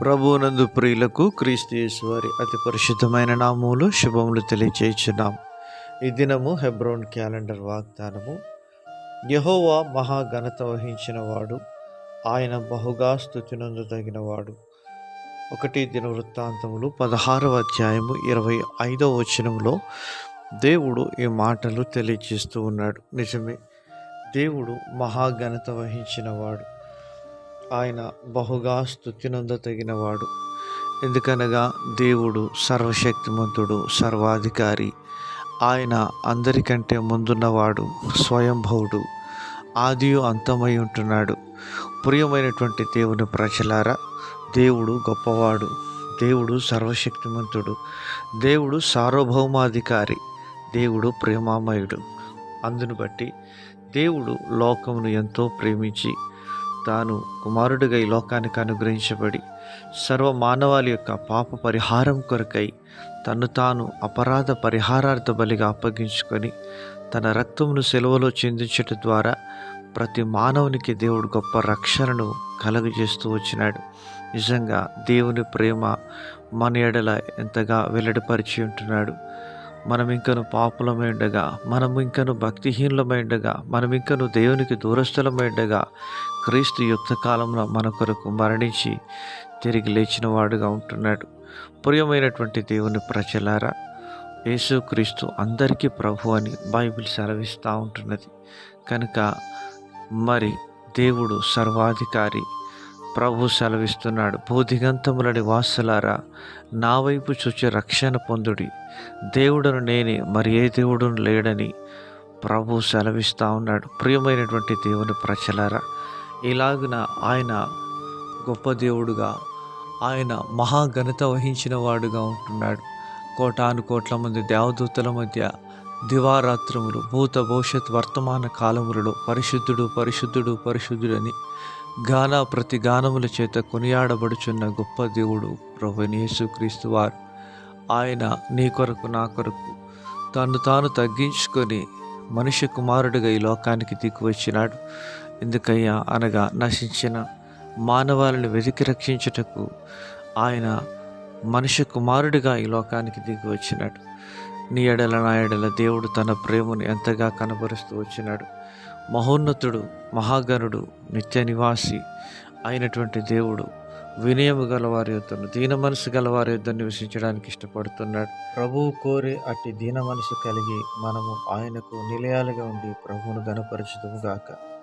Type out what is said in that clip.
ప్రభువునందు ప్రియులకు క్రీస్తు అతి పరిశుద్ధమైన నామములు శుభములు తెలియచేయుచున్నాం. ఈ దినము హెబ్రోన్ క్యాలెండర్ వాగ్దానము. యహోవా మహాఘనత వహించిన వాడు ఆయన బహుగా స్థుతినందు ఒకటి దిన వృత్తాంతములు పదహారవ అధ్యాయము ఇరవై ఐదవ వచనంలో దేవుడు ఈ మాటలు తెలియజేస్తూ ఉన్నాడు. నిజమే దేవుడు మహాఘనత వహించినవాడు ఆయన బహుగా స్థుతినందతగినవాడు ఎందుకనగా దేవుడు సర్వశక్తిమంతుడు సర్వాధికారి. ఆయన అందరికంటే ముందున్నవాడు స్వయంభవుడు ఆదియు అంతమై ఉంటున్నాడు. ప్రియమైనటువంటి దేవుని ప్రజలారా దేవుడు గొప్పవాడు దేవుడు సర్వశక్తిమంతుడు దేవుడు సార్వభౌమాధికారి దేవుడు ప్రేమామయుడు. అందును బట్టి దేవుడు లోకమును ఎంతో ప్రేమించి తాను కుమారుడిగా ఈ లోకానికి అనుగ్రహించబడి సర్వ మానవాళి యొక్క పాప పరిహారం కొరకై తను తాను అపరాధ పరిహారార్థ బలిగా అప్పగించుకొని తన రక్తమును సెలవులో చెందించటం ద్వారా ప్రతి మానవునికి దేవుడు గొప్ప రక్షణను కలుగజేస్తూ వచ్చినాడు. నిజంగా దేవుని ప్రేమ మన ఎడల ఎంతగా వెల్లడిపరిచి ఉంటున్నాడు. మనం ఇంకను పాపులమైండగా మనం ఇంకను భక్తిహీనులమైండగా మనం ఇంకను దేవునికి దూరస్థులమై ఉండగా క్రీస్తు యుక్త కాలంలో మన కొరకు మరణించి తిరిగి లేచిన వాడుగా ఉంటున్నాడు. ప్రియమైనటువంటి దేవుని ప్రజలారా యేసుక్రీస్తు అందరికీ ప్రభు అని బైబిల్ సెలవిస్తూ ఉంటున్నది. కనుక మరి దేవుడు సర్వాధికారి ప్రభు సెలవిస్తున్నాడు. భూదిగంతములని వాసులారా నా వైపు చూచి రక్షణ పొందుడి. దేవుడను నేనే మరి ఏ దేవుడును లేడని ప్రభు సెలవిస్తూ ఉన్నాడు. ప్రియమైనటువంటి దేవుని ప్రజలారా ఇలాగున ఆయన గొప్ప దేవుడుగా ఆయన మహాఘనత వహించిన వాడుగా ఉంటున్నాడు. కోటాను కోట్ల మంది దేవదూతల మధ్య దివారాత్రములు భూత భవిష్యత్ వర్తమాన కాలములలో పరిశుద్ధుడు పరిశుద్ధుడు పరిశుద్ధుడని గాన ప్రతి గానముల చేత కొనియాడబడుచున్న గొప్ప దేవుడు ప్రభు యేసుక్రీస్తు వారు. ఆయన నీ కొరకు నా కొరకు తను తాను తగ్గించుకొని మనిషి కుమారుడిగా ఈ లోకానికి దిక్కువచ్చినాడు. ఎందుకయ్యా? అనగా నశించిన మానవాలను వెతికి రక్షించుటకు ఆయన మనిషి కుమారుడిగా ఈ లోకానికి దిగి వచ్చినాడు. నీ ఎడల నా ఎడల దేవుడు తన ప్రేమను ఎంతగా కనబరుస్తూ వచ్చినాడు. మహోన్నతుడు మహాగణుడు నిత్య నివాసి అయినటువంటి దేవుడు వినయము గలవారి యొద్దను దీన మనసు గలవారి యొద్ద నివసించడానికి ఇష్టపడుతున్నాడు. ప్రభువు కోరే అట్టి దీన మనసు కలిగి మనము ఆయనకు నిలయాలుగా ఉండి ప్రభువును గనపరచుదుము గాక.